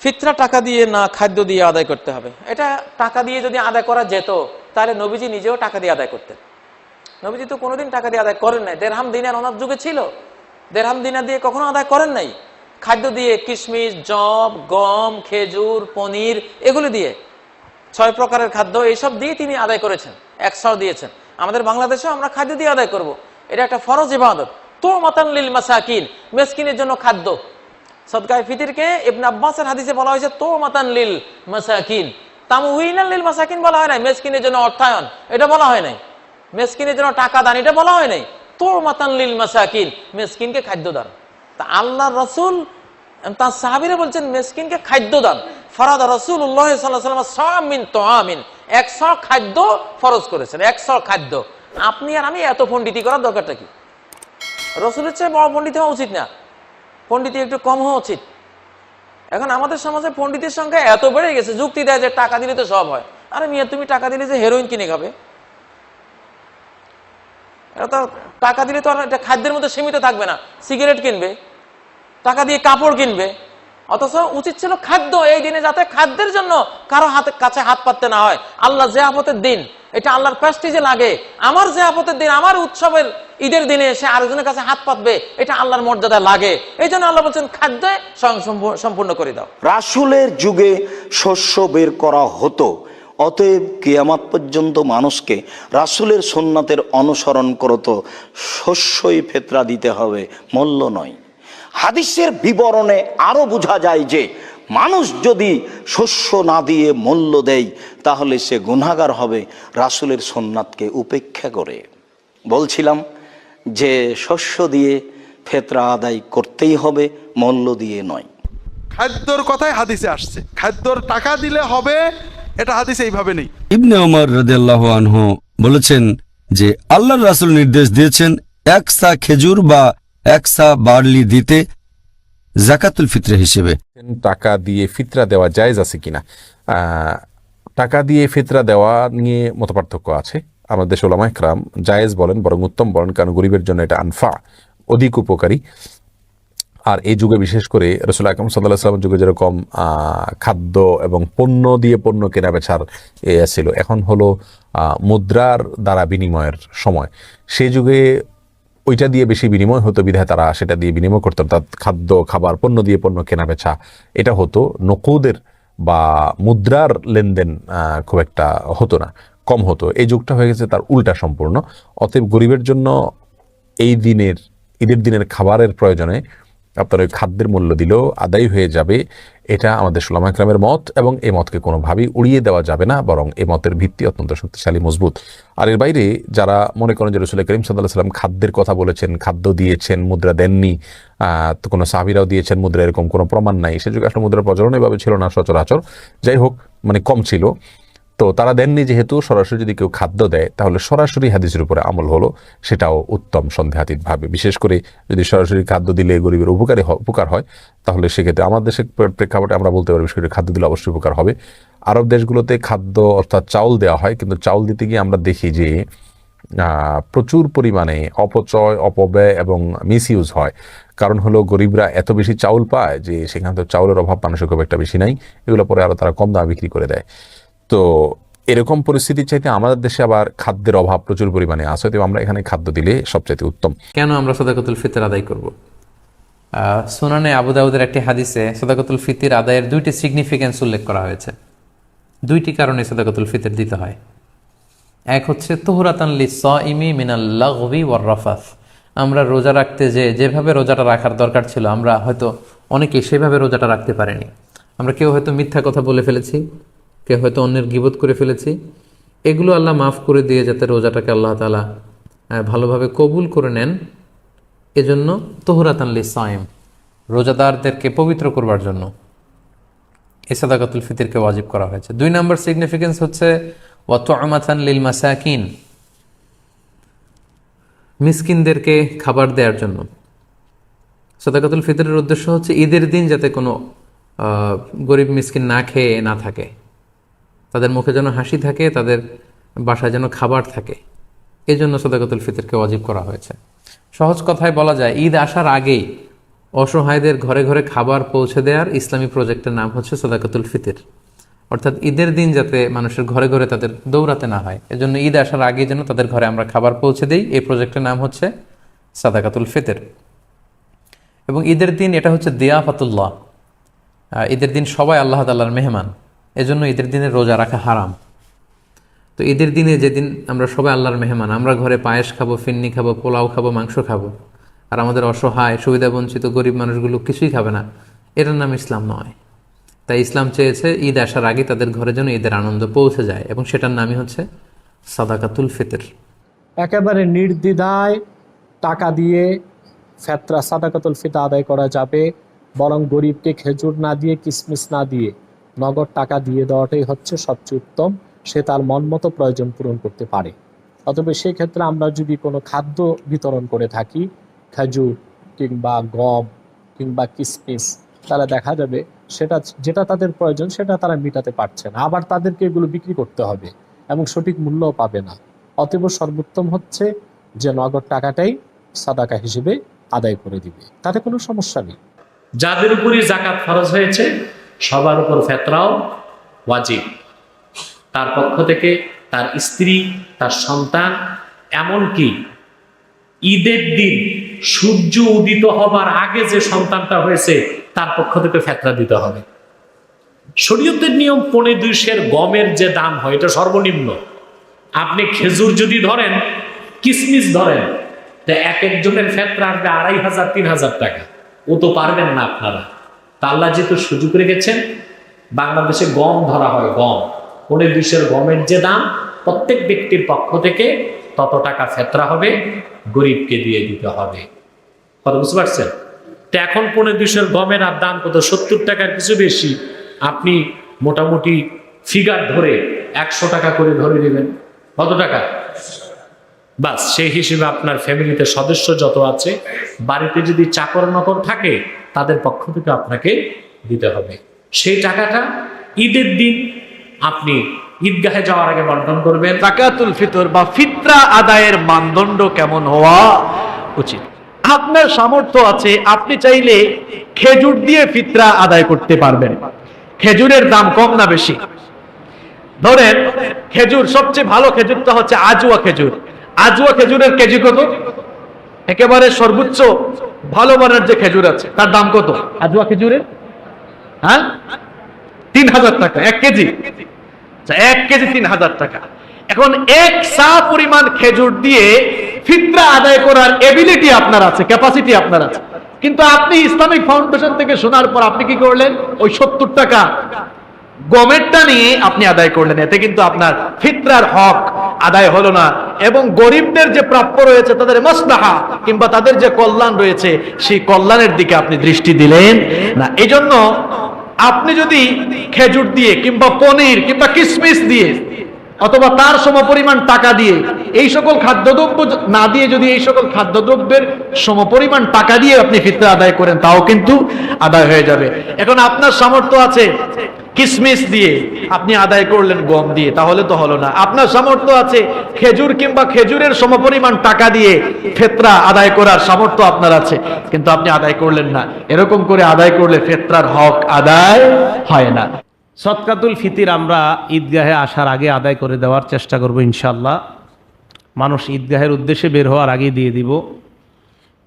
ফিতরা টাকা দিয়ে না খাদ্য দিয়ে আদায় করতে হবে। এটা টাকা দিয়ে যদি আদায় করা যেত, তাহলে নবীজি নিজেও টাকা দিয়ে আদায় করতেন। নবীজি তো কোনোদিন টাকা দিয়ে আদায় করেন নাই। দেড়হাম দিনার ওনার যুগে ছিল। দেড়হাম দিনা দিয়ে কখনো আদায় করেন নাই। খাদ্য দিয়ে কিশমিশ, জব, গম, খেজুর, পনির, এগুলো দিয়ে। ছয় প্রকারের খাদ্য এইসব দিয়ে তিনি আদায় করেছেন। একশো দিয়েছেন। আমাদের বাংলাদেশেও আমরা খাদ্য দিয়ে আদায় করব। এটা একটা ফরজ ইবাদত। তো মাতান লিল মাসাকিন, মেসকিনের জন্য খাদ্য। সদকায় ফিতিরকে ইবনে আব্বাসের হাদিসে বলা হয়েছে তো মাতান লিল মাসাকিন। তামউইনাল লিল মাসাকিন বলা হয় নাই, মেসকিনের জন্য অর্থায়ন, এটা বলা হয় নাই। মেসকিনের জন্য টাকা দান, এটা বলা হয় নাই। তো মাতান লিল মাসাকিন, মেসকিনকে খাদ্য দান। তা আল্লাহ রসুল, তার সাহাবিরা বলছেন, মেসকিনকে খাদ্য দান। ফরাদ রসুল উল্লাহ সাল্লাম সামিন তো আমিন একশো খাদ্য ফরজ করেছেন, একশো খাদ্য। আপনি আর আমি এত পণ্ডিতি করার দরকারটা কি? রসুলের চেয়ে বড় পণ্ডিত হওয়া উচিত না। পণ্ডিতি একটু কম হওয়া উচিত। এখন আমাদের সমাজে পণ্ডিতের সংখ্যা এত বেড়ে গেছে, যুক্তি দেয় যে টাকা দিলে তো সব হয়। আরে মিয়া, তুমি টাকা দিলে যে হেরোইন কিনে খাবে? এটা টাকা দিলে তো আর এটা খাদ্যের মধ্যে সীমিত থাকবে না। সিগারেট কিনবে, টাকা দিয়ে কাপড় কিনবে। অথচ উচিত ছিল খাদ্য এই দিনে যাতে খাদ্যের জন্য কারও হাতে কাছে হাত পাততে না হয়। আল্লাহ যে আপতের দিন, এটা আল্লাহর প্রেস্টিজে লাগে। আমার যে আপতের দিন, আমার উৎসবের ঈদের দিনে এসে আরেকজনের কাছে হাত পাতবে, এটা আল্লাহর মর্যাদা লাগে। এই জন্য আল্লাহ বলছেন, খাদ্যে স্বয়ং সম্পূর্ণ- করে দাও। রাসুলের যুগে শস্য বের করা হতো, অতএব কেয়ামাত পর্যন্ত মানুষকে রাসুলের সোননাথের অনুসরণ করতো, শস্যই ফেতরা দিতে হবে, মূল্য নয়। হাদিসের বিবরণে আরও বোঝা যায় যে, মানুষ যদি শস্য না দিয়ে মূল্য দেয়, তাহলে সে গুনাগার হবে, রাসুলের সোননাথকে উপেক্ষা করে। বলছিলাম যে শস্য দিয়ে ফেতরা আদায় করতেই হবে মূল্য দিয়ে নয়। খাদ্যর কথাই হাদিসে আসছে। খাদ্যর টাকা দিলে হবে এটা হাদিসে এইভাবে নেই। ইবনে ওমর রদিয়াল্লাহ আনহু বলেছেন যে আল্লাহর রাসূল নির্দেশ দিয়েছেন এক সা খেজুর বা এক সা বার্লি দিতে জাকাতুল ফিত্রে হিসেবে। টাকা দিয়ে ফিতরা দেওয়া জায়েজ আছে কিনা? আহ, টাকা দিয়ে ফিতরা দেওয়া নিয়ে মতপার্থক্য আছে। আমাদের দেশ ওলামা একরাম জায়েজ বলেন, বরং উত্তম বলেন, কারণ গরিবের জন্য এটা আনফা, অধিক উপকারী। আর এই যুগে বিশেষ করে রসুল আকরম সাল্লাহ যুগে যেরকম খাদ্য এবং পণ্য দিয়ে পণ্য কেনা বেচার ছিল, এখন হলো মুদ্রার দ্বারা বিনিময়ের সময়। সে যুগে ওইটা দিয়ে বেশি বিনিময় হতো বিধায় তারা সেটা দিয়ে বিনিময় করতো, অর্থাৎ খাদ্য, খাবার, পণ্য দিয়ে পণ্য কেনা বেচা এটা হতো। নকুদের বা মুদ্রার লেনদেন খুব একটা হতো না। কম হতো। এই যুগটা হয়ে গেছে তার উল্টা সম্পূর্ণ। অতএব গরিবের জন্য এই দিনের, ঈদের দিনের খাবারের প্রয়োজনে আপনার ওই খাদ্যের মূল্য দিলেও আদায় হয়ে যাবে। এটা আমাদের সুলামা ইকরামের মত এবং এই মতকে কোনোভাবেই উড়িয়ে দেওয়া যাবে না, বরং এই মতের ভিত্তি অত্যন্ত শক্তিশালী, মজবুত। আর এর বাইরে যারা মনে করেন যে রসুল করিম সাল্লাহ সাল্লাম খাদ্যের কথা বলেছেন, খাদ্য দিয়েছেন, মুদ্রা দেননি তো কোনো সাহাবিরাও দিয়েছেন মুদ্রা, এরকম কোনো প্রমাণ নাই। সে যুগে আসলে মুদ্রার প্রচলন এভাবে ছিল না সচরাচর। যাই হোক মানে কম ছিল। তো তারা দেননি যেহেতু সরাসরি যদি কেউ খাদ্য দেয়, তাহলে সরাসরি হাদিসের উপরে আমল হলো, সেটাও উত্তম সন্দেহাতীত ভাবে বিশেষ করে যদি সরাসরি খাদ্য দিলে গরিবের উপকারী উপকার হয়, তাহলে সেক্ষেত্রে আমার দেশের প্রেক্ষাপটে আমরা বলতে পারি, বিশেষ করে খাদ্য দিলে অবশ্যই উপকার হবে। আরব দেশগুলোতে খাদ্য অর্থাৎ চাউল দেওয়া হয়, কিন্তু চাউল দিতে গিয়ে আমরা দেখি যে প্রচুর পরিমাণে অপচয়, অপব্যয় এবং মিসইউজ হয়। কারণ হলো গরিবরা এত বেশি চাউল পায় যে সেখানে তো চাউলের অভাব মানুষের খুব একটা বেশি নাই, এগুলো পরে আরও তারা কম দামে বিক্রি করে দেয়। তো এরকম পরিস্থিতির চাইতে আমাদের দেশে আবার খাদ্যের অভাব প্রচুর পরিমাণে আছে তো আমরা এখানে খাদ্য দিলে সবচাইতে উত্তম। কেন আমরা সদাকতুল ফিতর আদায় করব? সুনানে আবু দাউদের একটি হাদিসে সদাকতুল ফিতির আদায়ের দুইটি সিগনিফিকেন্স উল্লেখ করা হয়েছে। দুইটি কারণে সদাকতুল ফিতর দিতে হয়। এক হচ্ছে, তোহরাতান স ইমি মিনাল লাগবি ওয়ার রফাফ আমরা রোজা রাখতে যে, যেভাবে রোজাটা রাখার দরকার ছিল, আমরা হয়তো অনেকে সেভাবে রোজাটা রাখতে পারিনি। আমরা কেউ হয়তো মিথ্যা কথা বলে ফেলেছি কেউ হয়তো অন্যের গিবত করে ফেলেছি, এগুলো আল্লাহ মাফ করে দিয়ে যাতে রোজাটাকে আল্লাহ তালা ভালোভাবে কবুল করে নেন। এজন্য তোহরাতান লি সাইম রোজাদারদেরকে পবিত্র করবার জন্য এই সাদাকাতুল ফিতিরকে ওয়াজিব করা হয়েছে। দুই নম্বর সিগনিফিকেন্স হচ্ছে ওয়াতান লিল মাসাকিন, মিসকিনদেরকে খাবার দেওয়ার জন্য। সাদাকাতুল ফিতরের উদ্দেশ্য হচ্ছে ঈদের দিন যাতে কোনো গরিব মিসকিন না খেয়ে না থাকে। তাদের মুখে যেন হাসি থাকে, তাদের বাসায় যেন খাবার থাকে। এই জন্য সদাকতুল ফিতরকে অজীব করা হয়েছে। সহজ কথায় বলা যায়, ঈদ আসার আগেই অসহায়দের ঘরে ঘরে খাবার পৌঁছে দেওয়ার ইসলামী প্রজেক্টের নাম হচ্ছে সদাকতুল ফিতর। অর্থাৎ ঈদের দিন যাতে মানুষের ঘরে ঘরে তাদের দৌড়াতে না হয়, এজন্য ঈদ আসার আগে যেন তাদের ঘরে আমরা খাবার পৌঁছে দিই, এই প্রজেক্টের নাম হচ্ছে সাদাকাতুল ফিতর। এবং ঈদের দিন, এটা হচ্ছে দিয়াফাতুল্লাহ। ঈদের দিন সবাই আল্লাহ তাল্লাহর মেহমান। এজন্য ঈদের দিনে রোজা রাখা হারাম। তো ঈদের দিনে যেদিন আমরা সবাই আল্লাহর মেহমান, আমরা ঘরে পায়েস খাব, ফিন্নি খাব, পোলাও খাব, মাংস খাব, আর আমাদের অসহায় সুবিধা বঞ্চিত গরিব মানুষগুলো কিছুই খাবে না, এটার নাম ইসলাম নয়। তাই ইসলাম চেয়েছে ঈদ আসার আগে তাদের ঘরে যেন ঈদের আনন্দ পৌঁছে যায়, এবং সেটার নামই হচ্ছে সাদাকাতুল ফিতর। একেবারে নির্দ্বিধায় টাকা দিয়ে ফেতরা সাদাকাতুল ফিতা আদায় করা যাবে, বরং গরিবকে খেজুর না দিয়ে, কিসমিস না দিয়ে। নগদ টাকা দিয়ে দেওয়াটাই হচ্ছে সবচেয়ে উত্তম। সে তার মন মতো প্রয়োজন পূরণ করতে পারে। অতএব সেক্ষেত্রে আমরা যদি কোনো খাদ্য বিতরণ করে থাকি, খেজুর কিংবা গম কিংবা কিসমিস, তাহলে দেখা যাবে সেটা, যেটা তাদের প্রয়োজন সেটা তারা মেটাতে পারছে না। আবার তাদেরকে এগুলো বিক্রি করতে হবে এবং সঠিক মূল্যও পাবে না। অতএব সর্বোত্তম হচ্ছে যে নগদ টাকাটাই সাদাকা হিসেবে আদায় করে দিবে। তাতে কোনো সমস্যা নেই। যাদের উপরই জাকাত ফরজ হয়েছে সবার উপর ফেতরাও ওয়াজিব। তার পক্ষ থেকে তার স্ত্রী, তার সন্তান, এমনকি ঈদের দিন সূর্য উদিত হবার আগে যে সন্তানটা হয়েছে, তার পক্ষ থেকে ফেতরা দিতে হবে। শরীয়তের নিয়ম পনে দুইশের গমের যে দাম হয়, এটা সর্বনিম্ন। আপনি খেজুর যদি ধরেন, কিসমিস ধরেন, তা এক একজনের ফেতরা আসবে আড়াই হাজার, তিন হাজার টাকা। ও তো পারবেন না আপনারা। তা আল্লাহ যেহেতু সুযোগ রেখেছেন, বাংলাদেশে গম ধরা হয়, গম। পনে দুইশের গমের যে দাম, প্রত্যেক ব্যক্তির পক্ষ থেকে তত টাকা ফেতরা হবে, গরিবকে দিয়ে দিতে হবে। কথা বুঝতে পারছেন? তো এখন পনেরো দুইশোর গমের আর দাম কত? সত্তর টাকার কিছু বেশি। আপনি মোটামুটি ফিগার ধরে একশো টাকা করে ধরে নেবেন। কত টাকা? বাস, সেই হিসেবে আপনার ফ্যামিলিতে সদস্য যত আছে, বাড়িতে যদি চাকর নকর থাকে, তাদের পক্ষ থেকে আপনাকে দিতে হবে। সেই টাকাটা ঈদের দিন আপনি ঈদগাহে যাওয়ার আগে বন্টন করবেন। জাকাতুল ফিতর বা ফিতরা আদায়ের মানদণ্ড কেমন হওয়া উচিত? আপনার সামর্থ্য আছে, আপনি চাইলে খেজুর দিয়ে ফিতরা আদায় করতে পারবেন। খেজুরের দাম কম না বেশি? ধরেন, খেজুর, সবচেয়ে ভালো খেজুরটা হচ্ছে আজুয়া খেজুর। আজুয়া খেজুরের কেজি কত? একেবারে সর্বোচ্চ ভালো মানের যে খেজুর আছে তার দাম কত? আজুয়া খেজুরের? হ্যাঁ? তিন হাজার টাকা এক কেজি। আচ্ছা, এক কেজি তিন হাজার টাকা। এখন এক সা পরিমাণ খেজুর দিয়ে ফিতরা আদায় করার এবিলিটি আপনার আছে ক্যাপাসিটি আপনার আছে। কিন্তু আপনি ইসলামিক ফাউন্ডেশন থেকে শোনার পর আপনি কি করলেন? ওই সত্তর টাকা গমেরটা নিয়ে আপনি আদায় করলেন, এতে কিন্তু আপনার ফিতরার হক আদায় হলো না। এবং গরিবদের যে প্রাপ্য রয়েছে, তাদের মসলাহা কিংবা তাদের যে কল্যাণ রয়েছে, সেই কল্যাণের দিকে আপনি দৃষ্টি দিলেন না। এই জন্য আপনি যদি খেজুর দিয়ে কিংবা পনির কিংবা কিসমিস দিয়ে অথবা তার সমপরিমাণ টাকা দিয়ে এই সকল খাদ্যদ্রব্য না দিয়ে যদি এই সকল খাদ্যদ্রব্যের সমপরিমাণ টাকা দিয়ে আপনি ফিতরা আদায় করেন, তাও কিন্তু আদায় হয়ে যাবে। এখন আপনার সামর্থ্য আছে। কিসমিস দিয়ে আপনি আদায় করলেন গম দিয়ে, তাহলে তো হলো না। আপনার সামর্থ্য আছে খেজুর কিংবা খেজুরের সমপরিমাণ টাকা দিয়ে ফেতরা আদায় করার সামর্থ্য আপনার আছে, কিন্তু আপনি আদায় করলেন না। এরকম করে আদায় করলে ফেতরার হক আদায় হয় না। সৎকাতুল ফিতির আমরা ঈদগাহে আসার আগে আদায় করে দেওয়ার চেষ্টা করব ইনশাল্লাহ মানুষ ঈদগাহের উদ্দেশ্যে বের হওয়ার আগে দিয়ে দিব।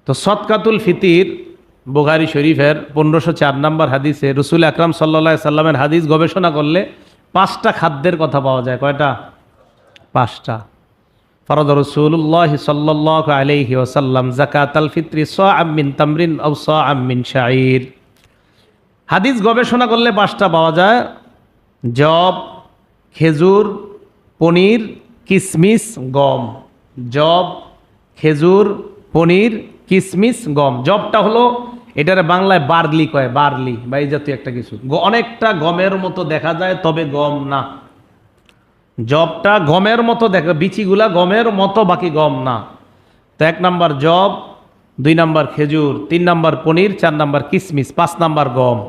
তো সৎকাতুল ফিতির বুখারি শরীফের পনেরোশো চার নম্বর হাদিসে রসুল আকরাম সাল্লা সাল্লামের হাদিস গবেষণা করলে পাঁচটা খাদ্যের কথা পাওয়া যায়। কয়টা? পাঁচটা। ফরদ রসুল্লাহ সাল্লাহ আলহি ওসাল্লাম জাকাত আল ফিত্রি স আমিন তামরিন ও স আমিন শাহির হাদিস গবেষণা করলে পাঁচটা পাওয়া যায়। জব, খেজুর, পনির, কিসমিস, গম। জব, খেজুর, পনির, কিসমিস, গম। জবটা হলো এটার বাংলায় বার্লি কয়, বার্লি, বা এই জাতীয় একটা কিছু। অনেকটা গমের মতো দেখা যায়, তবে গম না। জবটা গমের মতো দেখা, বিচিগুলা গমের মতো, বাকি গম না। তো এক নাম্বার জব, দুই নাম্বার খেজুর, তিন নাম্বার পনির, চার নাম্বার কিসমিস, পাঁচ নাম্বার গম।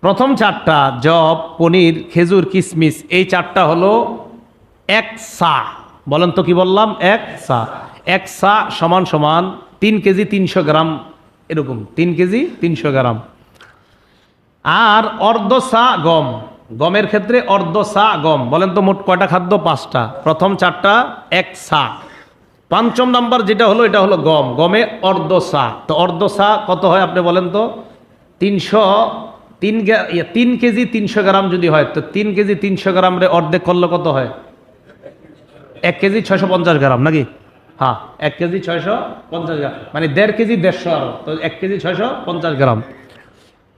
প্রথম চারটা জব, পনির, খেজুর, কিসমিস, এই চারটা হলো এক সা। বলেন তো কি বললাম? এক সা। এক সা সমান সমান তিন কেজি তিনশো গ্রাম এরকম তিন কেজি তিনশো গ্রাম। আর অর্ধ সা গম গমের ক্ষেত্রে অর্ধ সা গম বলেন তো মোট কয়টা খাদ্য? পাঁচটা। প্রথম চারটা এক সা। পঞ্চম নাম্বার যেটা হলো এটা হলো গম গমে অর্ধ সা তো অর্ধ সা কত হয় আপনি বলেন তো? তিনশো তিন ইয়ে, তিন কেজি তিনশো গ্রাম যদি হয় তো তিন কেজি তিনশো গ্রামরে অর্ধেক করলে কত হয়? এক কেজি ছয়শো পঞ্চাশ গ্রাম নাকি? হ্যাঁ এক কেজি ছয়শো পঞ্চাশ গ্রাম। মানে দেড় কেজি দেড়শো আরও। তো এক কেজি ছয়শো পঞ্চাশ গ্রাম।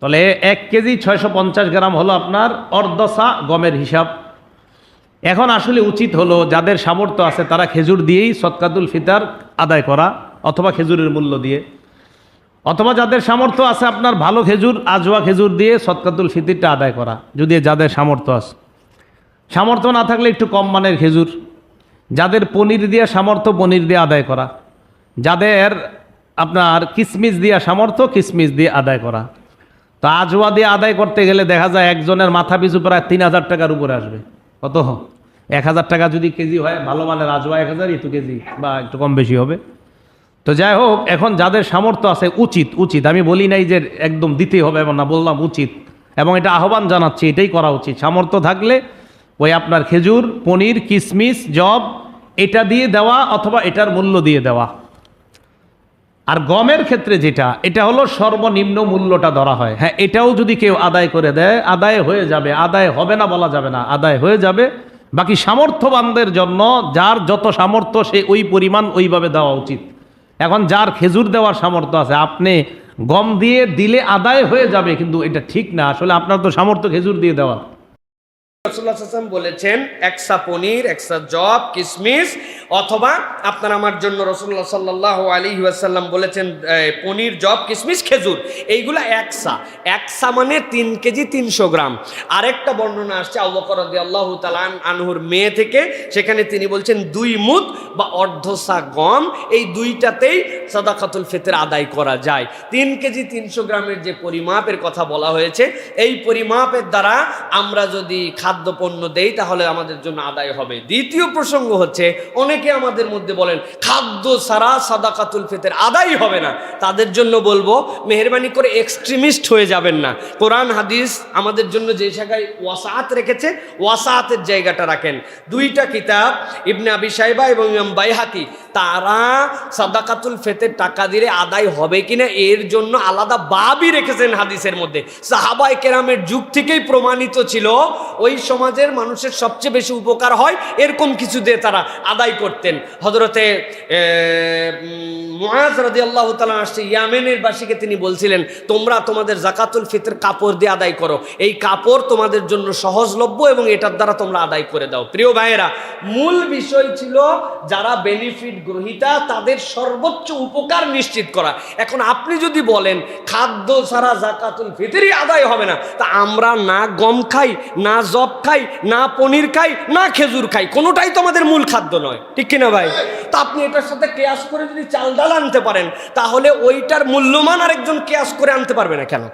তাহলে এক কেজি ছয়শো পঞ্চাশ গ্রাম হলো আপনার অর্ধসা গমের হিসাব। এখন আসলে উচিত হলো যাদের সামর্থ্য আছে তারা খেজুর দিয়েই সৎকাতুল ফিতার আদায় করা অথবা খেজুরের মূল্য দিয়ে। অথবা যাদের সামর্থ্য আছে আপনার ভালো খেজুর আজওয়া খেজুর দিয়ে সৎকাতুল ফিতিরটা আদায় করা, যদি যাদের সামর্থ্য আছে। সামর্থ্য না থাকলে একটু কম মানের খেজুর। যাদের পনির দিয়ে সামর্থ্য পনির দিয়ে আদায় করা। যাদের আপনার কিসমিস দিয়ে সামর্থ্য কিসমিস দিয়ে আদায় করা। তো আজওয়া দিয়ে আদায় করতে গেলে দেখা যায় একজনের মাথা পিছু প্রায় তিন হাজার টাকার উপরে আসবে। কত? এক হাজার টাকা যদি কেজি হয়, ভালো মানের আজওয়া এক হাজার একটু কেজি বা একটু কম বেশি হবে। তো যাই হোক, এখন যাদের সামর্থ্য আছে, উচিত উচিত। আমি বলি নাই যে একদম দিতেই হবে এমন না, বললাম উচিত। এবং এটা আহ্বান জানাচ্ছি, এটাই করা উচিত। সামর্থ্য থাকলে ওই আপনার খেজুর, পনির কিশমিশ জব, এটা দিয়ে দেওয়া অথবা এটার মূল্য দিয়ে দেওয়া। আর গমের ক্ষেত্রে যেটা, এটা হলো সর্বনিম্ন মূল্যটা ধরা হয়। হ্যাঁ এটাও যদি কেউ আদায় করে দেয়, আদায় হয়ে যাবে, আদায় হবে না বলা যাবে না, আদায় হয়ে যাবে। বাকি সামর্থ্যবানদের জন্য যার যত সামর্থ্য, সে ওই পরিমাণ ওইভাবে দেওয়া উচিত। এখন যার খেজুর দেওয়ার সামর্থ্য আছে, আপনি গম দিয়ে দিলে আদায় হয়ে যাবে, কিন্তু এটা ঠিক না। আসলে আপনার তো সামর্থ্য খেজুর দিয়ে দেওয়া। রসুল্লাহ বলেছেন একসা পনির একসা জব কিসমিস, অথবা আপনার আমার জন্য রসুল্লাহ সাল্লাহ আলী ওয়াসাল্লাম বলেছেন পনির জব কিসমিস, খেজুর, এইগুলা একসা একসা মানে তিন কেজি তিনশো গ্রাম। আরেকটা বর্ণনা আসছে আবকর আল্লাহ তালান আনহুর মেয়ে থেকে, সেখানে তিনি বলছেন, দুই মুদ বা অর্ধসা গম, এই দুইটাতেই সাদাকাতুল ফেতের আদায় করা যায়। তিন কেজি তিনশো গ্রামের যে পরিমাপের কথা বলা হয়েছে, এই পরিমাপের দ্বারা আমরা যদি খাদ্যপণ্য দেই, তাহলে আমাদের জন্য আদায় হবে। দ্বিতীয় প্রসঙ্গ হচ্ছে, অনেকে আমাদের মধ্যে বলেন, খাদ্য ছাড়া সাদাকাতুল ফিতর আদায় হবে না। তাদের জন্য বলব, মেহরবানি করে এক্সট্রিমিস্ট হয়ে যাবেন না। কোরআন, হাদিস আমাদের জন্য যে জায়গায় ওয়াসাত রেখেছে ওয়াসাতের জায়গাটা রাখেন। দুইটা কিতাব, ইবনে আবি সাইবা এবং ইমাম বাইহাকি, তারা সাদাকাতুল ফেতের টাকা দিলে আদায় হবে কিনা, এর জন্য আলাদা বাবই রেখেছেন হাদিসের মধ্যে। সাহাবাই কেরামের যুগ থেকেই প্রমাণিত ছিল, ওই সমাজের মানুষের সবচেয়ে বেশি উপকার হয় এরকম কিছু দিয়ে তারা আদায় করতেন। হজরতে মুআজ রাদি আল্লাহ তালা আসছে, ইয়ামেনের বাসীকে তিনি বলছিলেন, তোমরা তোমাদের জাকাতুল ফিতর কাপড় দিয়ে আদায় করো। এই কাপড় তোমাদের জন্য সহজলভ্য এবং এটার দ্বারা তোমরা আদায় করে দাও। প্রিয় ভাইয়েরা, মূল বিষয় ছিল যারা বেনিফিট গ্রহীতা, তাদের সর্বোচ্চ উপকার নিশ্চিত করা। এখন আপনি যদি বলেন, খাদ্য ছাড়া জাকাতুল ফিতরই আদায় হবে না তা আমরা না গম খাই, না জব খাই, না পনির খাই, না খেজুর খাই, কোনোটাই তো আমাদের মূল খাদ্য নয়। ঠিক কিনা ভাই? তা আপনি এটার সাথে কেয়াস করে যদি চাল ডাল আনতে পারেন, তাহলে ওইটার মূল্যমান আরেকজন কেয়াস করে আনতে পারবে না কেন?